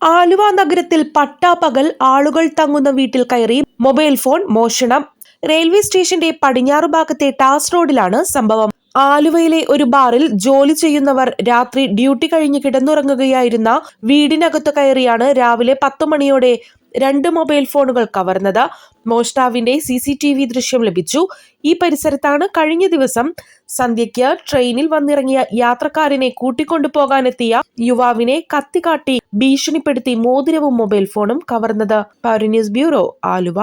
ആലുവ നഗരത്തിൽ പട്ടാപ്പകൽ ആളുകൾ തങ്ങുന്ന വീട്ടിൽ കയറി മൊബൈൽ ഫോൺ മോഷണം. റെയിൽവേ സ്റ്റേഷന്റെ പടിഞ്ഞാറു ഭാഗത്തെ ടാസ് റോഡിലാണ് സംഭവം. ആലുവയിലെ ഒരു ബാറിൽ ജോലി ചെയ്യുന്നവർ രാത്രി ഡ്യൂട്ടി കഴിഞ്ഞ് കിടന്നുറങ്ങുകയായിരുന്ന വീടിനകത്ത് കയറിയാണ് രാവിലെ പത്തു മണിയോടെ രണ്ട് മൊബൈൽ ഫോണുകൾ കവർന്നത്. മോഷ്ടാവിന്റെ സി സി ടി വി ദൃശ്യം ലഭിച്ചു. ഈ പരിസരത്താണ് കഴിഞ്ഞ ദിവസം സന്ധ്യയ്ക്ക് ട്രെയിനിൽ വന്നിറങ്ങിയ യാത്രക്കാരനെ കൂട്ടിക്കൊണ്ടു പോകാനെത്തിയ യുവാവിനെ കത്തിക്കാട്ടി ഭീഷണിപ്പെടുത്തി മോതിരവും മൊബൈൽ ഫോണും കവർന്നത്. Power news bureau Aluva.